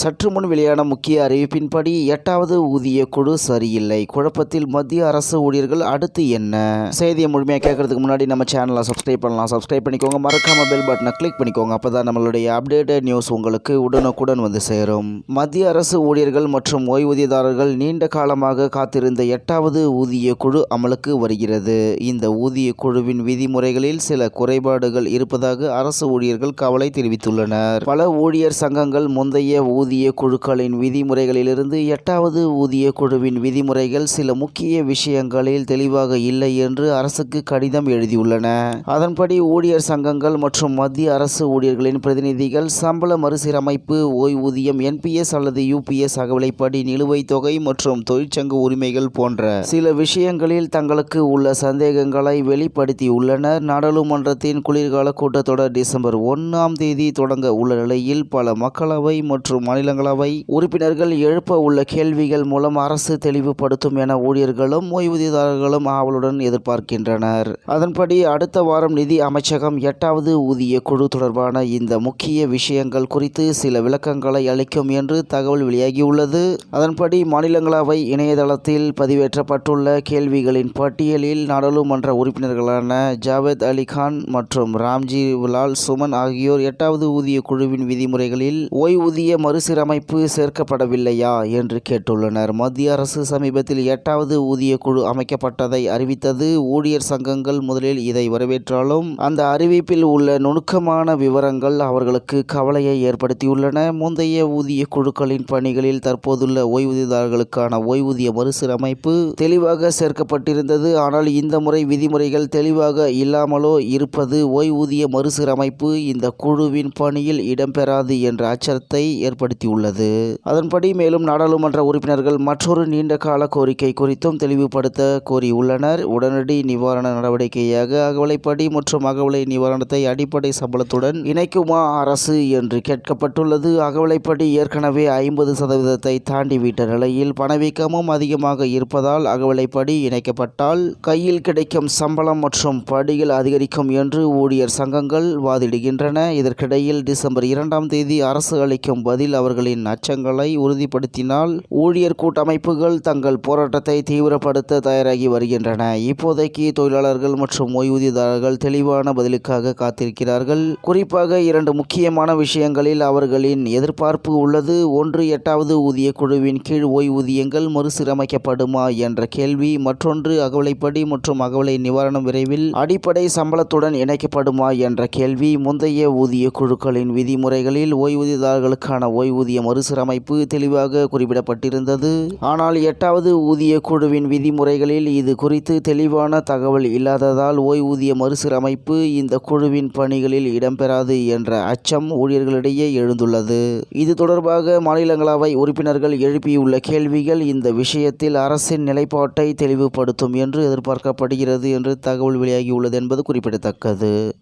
சற்று முன் வெளியான முக்கிய அறிவிப்பின்படி எட்டாவது ஊதிய குழு சரியில்லை. குழப்பத்தில் மத்திய அரசு ஊழியர்கள் அடுத்து என்ன? செய்தியை முழுமையாக கேட்கறதுக்கு முன்னாடி நம்ம சேனலை சப்ஸ்கிரைப் பண்ணலாம். சப்ஸ்கிரைப் பண்ணிக்கோங்க. மறக்காம பெல் பட்டனை கிளிக் பண்ணிக்கோங்க. அப்பதான் நம்மளுடைய அப்டேட்டட் நியூஸ் உங்களுக்கு உடனுக்குடன் வந்து சேரும். மத்திய அரசு ஊழியர்கள் மற்றும் ஓய்வூதியதாரர்கள் நீண்ட காலமாக காத்திருந்த எட்டாவது ஊதிய குழு அமலுக்கு வருகிறது. இந்த ஊதிய குழுவின் விதிமுறைகளில் சில குறைபாடுகள் இருப்பதாக அரசு ஊழியர்கள் கவலை தெரிவித்துள்ளனர். பல ஊழியர் சங்கங்கள் முந்தைய ஊதிய குழுக்களின் விதிமுறைகளிலிருந்து எட்டாவது ஊதிய குழுவின் விதிமுறைகள் சில முக்கிய விஷயங்களில் தெளிவாக இல்லை என்று அரசுக்கு கடிதம் எழுதியுள்ளன. அதன்படி ஊழியர் சங்கங்கள் மற்றும் மத்திய அரசு ஊழியர்களின் பிரதிநிதிகள் சம்பள மறுசீரமைப்பு ஓய்வூதியம் என்பிஎஸ் அல்லது யூபிஎஸ் அகவிலைப்படி நிலுவைத் தொகை மற்றும் தொழிற்சங்க உரிமைகள் போன்ற சில விஷயங்களில் தங்களுக்கு உள்ள சந்தேகங்களை வெளிப்படுத்தியுள்ளனர். நாடாளுமன்றத்தின் குளிர்கால கூட்டத்தொடர் டிசம்பர் ஒன்றாம் தேதி தொடங்க உள்ள நிலையில் பல மக்களவை மற்றும் மாநிலங்களவை உறுப்பினர்கள் எழுப்ப உள்ள கேள்விகள் மூலம் அரசு தெளிவுபடுத்தும் என ஊழியர்களும் ஓய்வூதியதாரர்களும் ஆவலுடன் எதிர்பார்க்கின்றனர். அதன்படி அடுத்த வாரம் நிதி அமைச்சகம் எட்டாவது ஊதிய குழு தொடர்பான இந்த முக்கிய விஷயங்கள் குறித்து சில விளக்கங்களை அளிக்கும் என்று தகவல் வெளியாகியுள்ளது. அதன்படி மாநிலங்களவை இணையதளத்தில் பதிவேற்றப்பட்டுள்ள கேள்விகளின் பட்டியலில் நாடாளுமன்ற உறுப்பினர்களான ஜாவேத் அலி கான் மற்றும் ராம்ஜி லால் சுமன் ஆகியோர் எட்டாவது ஊதிய குழுவின் விதிமுறைகளில் ஓய்வூதிய மறு மறுசீரமைப்பு சேர்க்கப்படவில்லையா என்று கேட்டுள்ளனர். மத்திய அரசு சமீபத்தில் எட்டாவது ஊதிய குழு அமைக்கப்பட்டதை அறிவித்தது. ஊழியர் சங்கங்கள் முதலில் இதை வரவேற்றாலும் அந்த அறிவிப்பில் உள்ள நுணுக்கமான விவரங்கள் அவர்களுக்கு கவலையை ஏற்படுத்தியுள்ளன. முந்தைய ஊதிய குழுக்களின் பணிகளில் தற்போதுள்ள ஓய்வூதியதாரர்களுக்கான ஓய்வூதிய மறுசீரமைப்பு தெளிவாக சேர்க்கப்பட்டிருந்தது. ஆனால் இந்த முறை விதிமுறைகள் தெளிவாக இல்லாமலோ இருப்பது ஓய்வூதிய மறுசீரமைப்பு. இந்த குழுவின் பணியில் இடம்பெறாது என்ற அச்சத்தை தெளிவுபடுத்தியுள்ளது அதன்படி மேலும் நாடாளுமன்ற உறுப்பினர்கள் மற்றொரு நீண்ட கால கோரிக்கை குறித்தும் தெளிவுபடுத்த கோரியுள்ளனர். உடனடி நிவாரண நடவடிக்கையாக அகவலைப்படி மற்றும் அகவலை நிவாரணத்தை அடிப்படை சம்பளத்துடன் இணைக்குமா அரசு என்று கேட்கப்பட்டுள்ளது. அகவலைப்படி ஏற்கனவே ஐம்பது சதவீதத்தை தாண்டிவிட்ட நிலையில் பணவீக்கமும் அதிகமாக இருப்பதால் அகவலைப்படி இணைக்கப்பட்டால் கையில் கிடைக்கும் சம்பளம் மற்றும் படிகள் அதிகரிக்கும் என்று ஊழியர் சங்கங்கள் வாதிடுகின்றன. இதற்கிடையில் டிசம்பர் இரண்டாம் தேதி அரசு அளிக்கும் பதில் அவர்களின் அச்சங்களை உறுதிப்படுத்தினால் ஊழியர் கூட்டமைப்புகள் தங்கள் போராட்டத்தை தீவிரப்படுத்த தயாராகி வருகின்றன. இப்போதைக்கு தொழிலாளர்கள் மற்றும் ஓய்வூதியதாரர்கள் தெளிவான பதிலுக்காக காத்திருக்கிறார்கள். குறிப்பாக இரண்டு முக்கியமான விஷயங்களில் அவர்களின் எதிர்பார்ப்பு உள்ளது. ஒன்று எட்டாவது ஊதிய குழுவின் கீழ் ஓய்வூதியங்கள் மறுசீரமைக்கப்படுமா என்ற கேள்வி. மற்றொன்று அகவலைப்படி மற்றும் அகவலை நிவாரணம் விரைவில் அடிப்படை சம்பளத்துடன் இணைக்கப்படுமா என்ற கேள்வி. முந்தைய ஊதிய குழுக்களின் விதிமுறைகளில் ஓய்வூதியதாரர்களுக்கான ஓய்வூதிய மறுசீரமைப்பு தெளிவாக குறிப்பிடப்பட்டிருந்தது. ஆனால் எட்டாவது ஊதிய குழுவின் விதிமுறைகளில் இது குறித்து தெளிவான தகவல் இல்லாததால் ஓய்வூதிய மறுசீரமைப்பு இந்த குழுவின் பணிகளில் இடம்பெறாது என்ற அச்சம் ஊழியர்களிடையே எழுந்துள்ளது. இது தொடர்பாக மாநிலங்களவை உறுப்பினர்கள் எழுப்பியுள்ள கேள்விகள் இந்த விஷயத்தில் அரசின் நிலைப்பாட்டை தெளிவுபடுத்தும் என்று எதிர்பார்க்கப்படுகிறது என்று தகவல் வெளியாகியுள்ளது என்பது குறிப்பிடத்தக்கது.